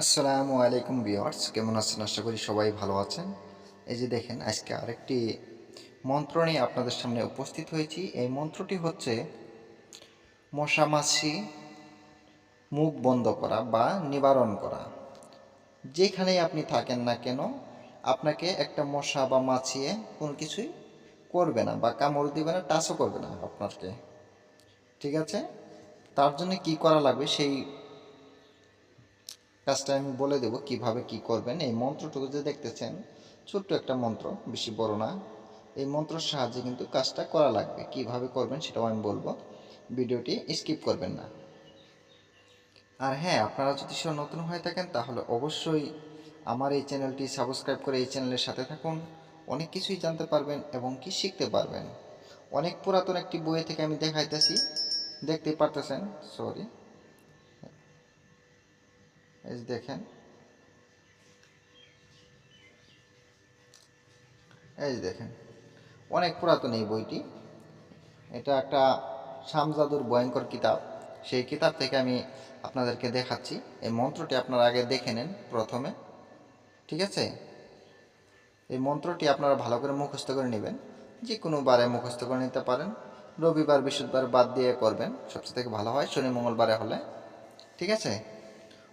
আসসালামু আলাইকুম ভিওয়ার্স কেমন আছেন? আশা করি সবাই ভালো আছেন। এই যে দেখেন, আজকে আরেকটি মন্ত্র নিয়ে আপনাদের সামনে উপস্থিত হয়েছি। এই মন্ত্রটি হচ্ছে মশামাছি মুখ বন্ধ করা বা নিবারণ করা। যেখানেই আপনি থাকেন না কেন, আপনাকে একটা মশা বা মাছিয়ে কোনো কিছুই করবে না বা কামড় দিবে না, টাচও করবে না আপনাকে। ঠিক আছে? তার জন্য কি করা লাগবে? সেই কাজটা আমি বলে দেবো কীভাবে কি করবেন। এই মন্ত্রটুকু যে দেখতেছেন, ছোট্ট একটা মন্ত্র, বেশি বড় না। এই মন্ত্রের সাহায্যে কিন্তু কাজটা করা লাগবে। কীভাবে করবেন সেটাও আমি বলব। ভিডিওটি স্কিপ করবেন না। আর হ্যাঁ আপনারা যদি সব নতুন হয়ে থাকেন, তাহলে অবশ্যই আমার এই চ্যানেলটি সাবস্ক্রাইব করে এই চ্যানেলের সাথে থাকুন। অনেক কিছুই জানতে পারবেন এবং কি শিখতে পারবেন। অনেক পুরাতন একটি বই থেকে আমি দেখাইতেছি। দেখতে পারতেছেন? সরি এই দেখেন। এই দেখেন, অনেক পুরাতন এই বইটি। এটা একটা শামজাদুর ভয়ঙ্কর কিতাব। সেই কিতাব থেকে আমি আপনাদেরকে দেখাচ্ছি। এই মন্ত্রটি আপনারা আগে দেখে নেন প্রথমে, ঠিক আছে? এই মন্ত্রটি আপনারা ভালো করে মুখস্থ করে নেবেন। যে কোনো বারে মুখস্থ করে নিতে পারেন। রবিবার, বৃহস্পতিবার বাদ দিয়ে করবেন। সবচেয়ে থেকে ভালো হয় শনি, মঙ্গলবারে হলে, ঠিক আছে?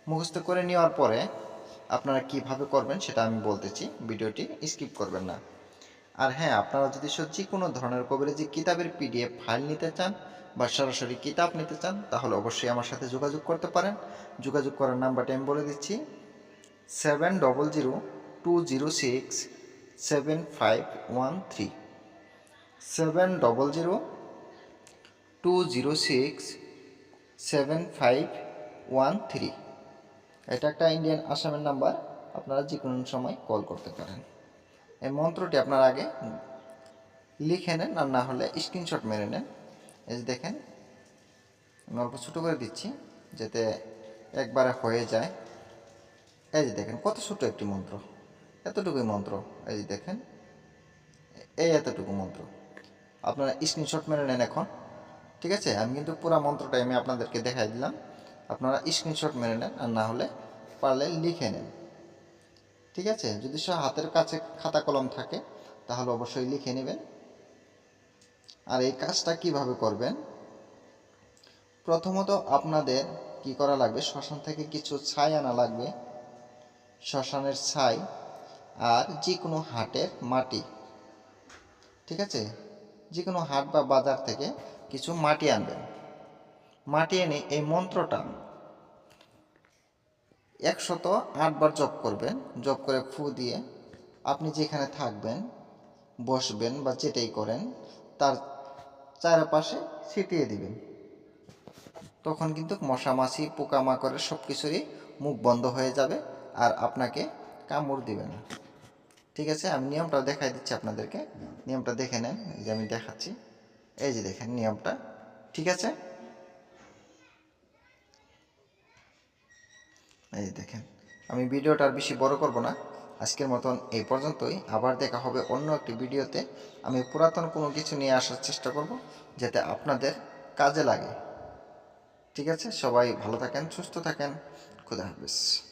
মুখস্থ করে নেওয়ার পরে আপনারা কীভাবে করবেন সেটা আমি বলতেছি, ভিডিওটি স্কিপ করবেন না। আর হ্যাঁ আপনারা যদি যে কোনো ধরনের কবিরাজি কিতাবের পিডিএফ ফাইল নিতে চান বা সরাসরি কিতাব নিতে চান, তাহলে অবশ্যই আমার সাথে যোগাযোগ করতে পারেন। যোগাযোগ করার নাম্বারটা আমি বলে দিচ্ছি, seven double zero two zero six seven five one three. Seven double zero two zero six seven five one three. এটা একটা ইন্ডিয়ান আসামের নাম্বার আপনারা যে কোনো সময় কল করতে পারেন। এই মন্ত্রটি আপনার আগে লিখে নেন আর না হলে স্ক্রিনশট মেরে নেন। এই যে দেখেন, আমি অল্প ছোটো করে দিচ্ছি যাতে একবারে হয়ে যায়। এই যে দেখেন, কত ছোট একটি মন্ত্র, এতটুকুই মন্ত্র। এই যে দেখেন, এই এতটুকু মন্ত্র। আপনারা স্ক্রিনশট মেরে নেন এখন, ঠিক আছে? আমি কিন্তু পুরো মন্ত্রটাই আমি আপনাদেরকে দেখাই দিলাম। আপনারা স্ক্রিনশট মেনে নেন আর না হলে পারলে লিখে নেন। ঠিক আছে? যদি সব হাতের কাছে খাতা কলম থাকে, তাহলে অবশ্যই লিখে নেবেন। আর এই কাজটা কীভাবে করবেন? প্রথমত আপনাদের কি করা লাগবে? শ্মশান থেকে কিছু ছাই আনা লাগবে। শ্মশানের ছাই আর যে কোনো হাটের মাটি। ঠিক আছে? যে কোনো হাট বা বাজার থেকে কিছু মাটি আনবেন। মাটি এনে এই মন্ত্রটা একশত আটবার জপ করবেন, জপ করে ফু দিয়ে আপনি যেখানে থাকবেন, বসবেন বা যেটাই করেন, তার চারপাশে ছিটিয়ে দিবেন। তখন কিন্তু মশা মাছি পোকামাকড়ের সব কিছুরই মুখ বন্ধ হয়ে যাবে আর আপনাকে কামড় দিবে না। ঠিক আছে? আমি নিয়মটা দেখাই দিচ্ছি আপনাদেরকে। নিয়মটা দেখে নেন যে আমি দেখাচ্ছি। এই যে দেখেন নিয়মটা। ঠিক আছে? এই যে দেখেন, আমি ভিডিওটা আর বেশি বড় করব না। আজকের মতন এই পর্যন্তই। আবার দেখা হবে অন্য একটি ভিডিওতে। আমি পুরাতন কোনো কিছু নিয়ে আসার চেষ্টা করব যাতে আপনাদের কাজে লাগে। ঠিক আছে? সবাই ভালো থাকেন, সুস্থ থাকেন। খুদা হাফিজ।